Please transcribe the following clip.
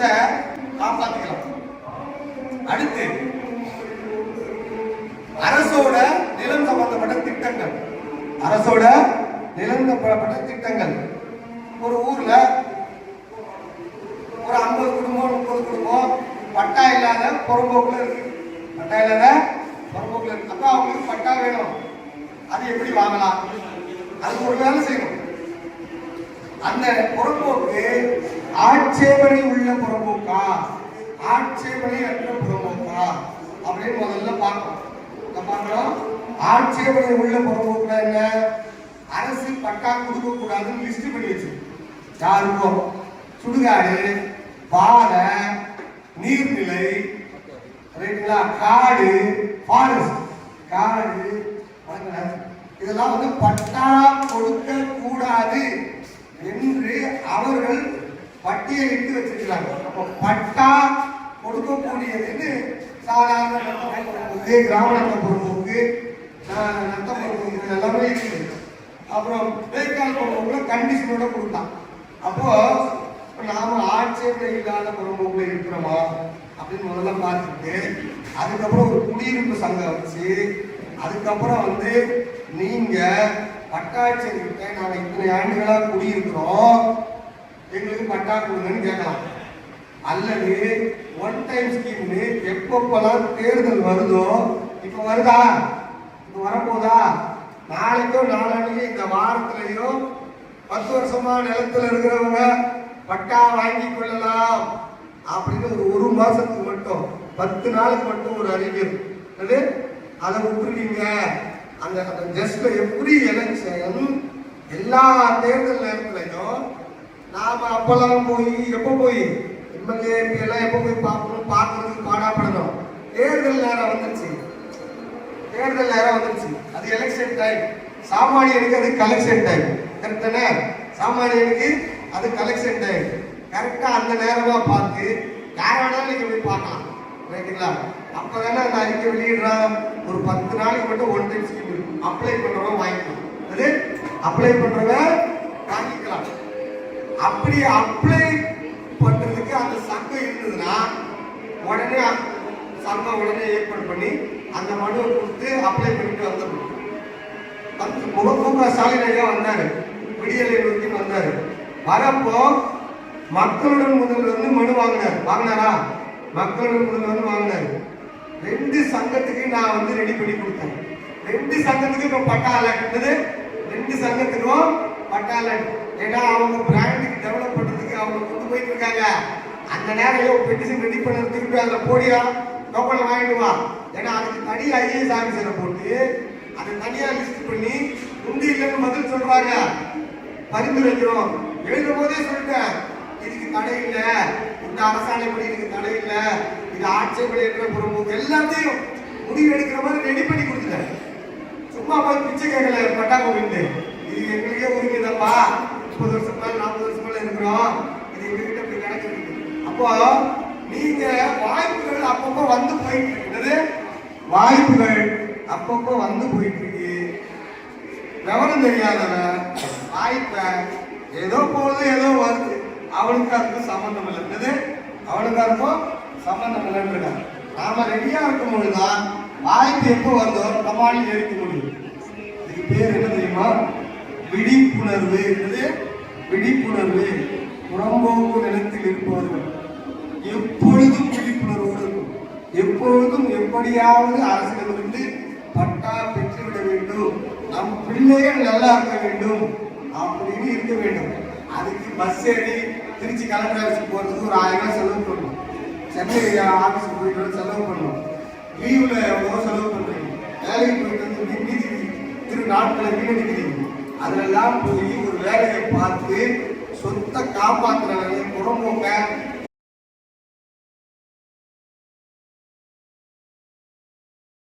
குடும்பத்தை காப்பாத்திக்கலாம். அடுத்து அரசோட நிலம் சம்பந்தப்பட்ட திட்டங்கள். அரசோட நிலம் சம்பந்தப்பட்ட திட்டங்கள். ஒரு ஊர்ல ஒரு ஐம்பது குடும்பம் முப்பது குடும்பம் பட்டா இல்லாத புறம்போக்குல இருக்கு. பட்டா இல்லாத புறம்போக்குல இருக்கு. அப்ப அவங்களுக்கு பட்டா வேணும். அது எப்படி வாங்கலாம்? அதுக்கு ஒரு வேலை செய்யணும். அந்த புறம்போக்கு ஆட்சேபனை உள்ள புறம்போக்கா? ஆட்சேபனை அற்ற புறம்போக்கா? அப்படின்னு முதல்ல பார்க்கணும். என்ன பார்க்கிறோம் ஆட்சேபனை உள்ள புறம்போக்குனா என்ன? அரசு பட்டா கொடுக்க கூடாதுன்னு லிஸ்ட் பண்ணி வச்சு யாருக்கும் சுடுகாடு பாறை நீர்நிலை ரைட்டுங்களா காடு ஃபாரஸ்ட் காடு இதெல்லாம் வந்து பட்டா கொடுக்க கூடாது என்று அவர்கள் பட்டியலிட்டு வச்சிருக்கிறாங்க. அப்போ பட்டா கொடுக்கக்கூடியதுன்னு சாதாரண நத்தம் பொறுப்புக்கு கிராம நத்தம் பொறுப்புக்கு எல்லாமே இருக்குது. அப்புறம் வேக்கால் பொறுப்புக்குள்ள கண்டிஷனோட கொடுத்தான் அப்போ நாம ஆட்சேபனை இல்லாத பொறுப்புக்குள்ள இருக்கிறோமா அப்படின்னு முதல்ல பார்த்துட்டு அதுக்கப்புறம் ஒரு குடியிருப்பு சங்கம் வச்சு அதுக்கப்புறம் வந்து நீங்க பட்டாட்சியர்கிட்ட நாங்கள் இத்தனை ஆண்டுகளாக குடியிருக்கிறோம். எங்களுக்கு பட்டா கொடுங்கன்னு கேட்கலாம். அல்லது ஒன் டைம் ஸ்கீம்னு எப்பப்பெல்லாம் தேர்தல் வருதோ இப்போ வருதா? இப்போ வரப்போதா? நாளைக்கோ நாளானிக்கோ இந்த வாரத்திலேயோ பத்து வருஷமா நிலத்துல இருக்கிறவங்க பட்டா வாங்கி கொள்ளலாம் அப்படின்னு ஒரு ஒரு மாசத்துக்கு மட்டும் பத்து நாளுக்கு மட்டும் ஒரு அறிவியல் அது அதை விட்டுருக்கீங்க. அந்த அந்த ஜஸ்ட்டில் எப்படி எலெக்ஷன் எல்லா தேர்தல் நேரத்துலையும் நாம அப்பெல்லாம் போய் எப்போ போய்? எம்எல்ஏ எல்லாம் எப்போ போய் பார்க்கணும்? பார்க்கறதுக்கு பாடாப்படணும்? தேர்தல் நேரம் வந்துருச்சு. தேர்தல் நேரம் வந்துருச்சு. அது எலெக்ஷன் டைம் சாமானியனுக்கு அது கலெக்ஷன் டைம் கரெக்ட் தானே? சாமானியனுக்கு அது கலெக்ஷன் டைம் கரெக்டா அந்த நேரமா பார்த்து யார வேணாலும் நீங்க போய் பார்க்கலாம். ரைட்டுங்களா அப்பதானே அந்த அறிக்கை வெளியிடுறான் ஒரு பத்து நாளைக்கு மட்டும் ஒன் டைம் ஸ்கீம் அப்ளை பண்றவங்க வாங்கிக்கலாம். அது அப்ளை பண்றவங்க அப்படி அப்ளை பண்றதுக்கு அந்த சங்கம் இருந்ததுன்னா உடனே சங்கம் உடனே ஏற்பாடு பண்ணி அந்த மனுவை கொடுத்து அப்ளை பண்ணிட்டு வந்துடணும். வந்து முக ஸ்டாலின் ஐயா வந்தாரு. விடியலை நோக்கி வந்தாரு. வரப்போ மக்களுடன் முதல்ல வந்து மனு வாங்கினார். வாங்கினாரா? மக்களுடன் முதல்ல வந்து வாங்கினாரு. ரெண்டு சங்கத்துக்கு நான் வந்து ரெடி பண்ணி கொடுத்தேன். ரெண்டு சங்கத்துக்கு இப்போ பட்டா அலர்ட் ரெண்டு சங்கத்துக்கும் பட்டா அலர்ட் ஏன்னா அவங்க பிராண்டுக்கு டெவலப் பண்றதுக்கு அவங்க கொண்டு போயிட்டு இருக்காங்க அந்த நேரம் ஐயோ பெட்டிஷன் ரெடி பண்ண திருப்பி அதில் போடியா? டோக்கனை வாங்கிட்டு வா. ஏன்னா அதுக்கு தனி ஐஏஎஸ் ஆஃபீஸரை போட்டு அதை தனியாக லிஸ்ட் பண்ணி உண்டு இல்லைன்னு பதில் சொல்றாங்க. பரிந்துரைக்கிறோம். எழுதும் போதே சொல்லிட்டேன். இதுக்கு தடை இல்லை. இந்த அரசாணைப்படி இதுக்கு தடை இல்லை. இது ஆட்சேபனை என்ற புறம்போக்கு எல்லாத்தையும் முடிவு எடுக்கிற மாதிரி ரெடி பண்ணி கொடுத்துட்டேன். சும்மா போய் பிச்சை கேட்கல பட்டா இது எங்களுக்கே உரிமைதான்ப்பா. முப்பது வருஷம் மேல நாற்பது வருஷம் மேல இருக்கிறோம். இது எங்ககிட்ட இப்படி கிடைச்சிருக்கு. அப்போ நீங்க வாய்ப்புகள் அப்பப்போ வந்து போயிட்டு இருக்குது வாய்ப்புகள் அப்பப்போ வந்து போயிட்டு இருக்கு. விவரம் தெரியாதவன் வாய்ப்பை ஏதோ போகுது ஏதோ வருது. அவனுக்கு அதுக்கு சம்பந்தம் இல்லைன்றது அவனுக்கு அதுக்கும் சம்பந்தம் இல்லைன்னு நாம ரெடியா இருக்கும் பொழுதுதான் வாய்ப்பு எப்போ வருதோ கமாலி எரிக்க முடியும். இதுக்கு பேர் என்ன தெரியுமா? விழிப்புணர்வு. என்னது? விழிப்புணர்வு புறம்போக்கு நிலத்தில் இருப்பவர்கள். எப்பொழுதும் விழிப்புணர்வோடு எப்பொழுதும் எப்படியாவது அரசிடமிருந்து பட்டா பெற்றுவிட வேண்டும். நம் பிள்ளைகள் நல்லா இருக்க வேண்டும் அப்படின்னு இருக்க வேண்டும். அதுக்கு பஸ் ஏறி திருச்சி கலெக்டர் ஆஃபீஸுக்கு போறதுக்கு ஒரு ஆயிரம் ரூபாய் செலவு பண்ணணும் சென்னை ஆஃபீஸுக்கு போயிட்டு செலவு பண்ணணும் லீவ்ல எவ்வளோ செலவு பண்றீங்க. வேலைக்கு போயிட்டு வந்து மீ- திரு நாட்களை வீணடிக்கிறீங்க. அதெல்லாம் போய் ஒரு வேலையை பார்த்து சொத்தை காப்பாற்றுற வேலையை புறம்போக்க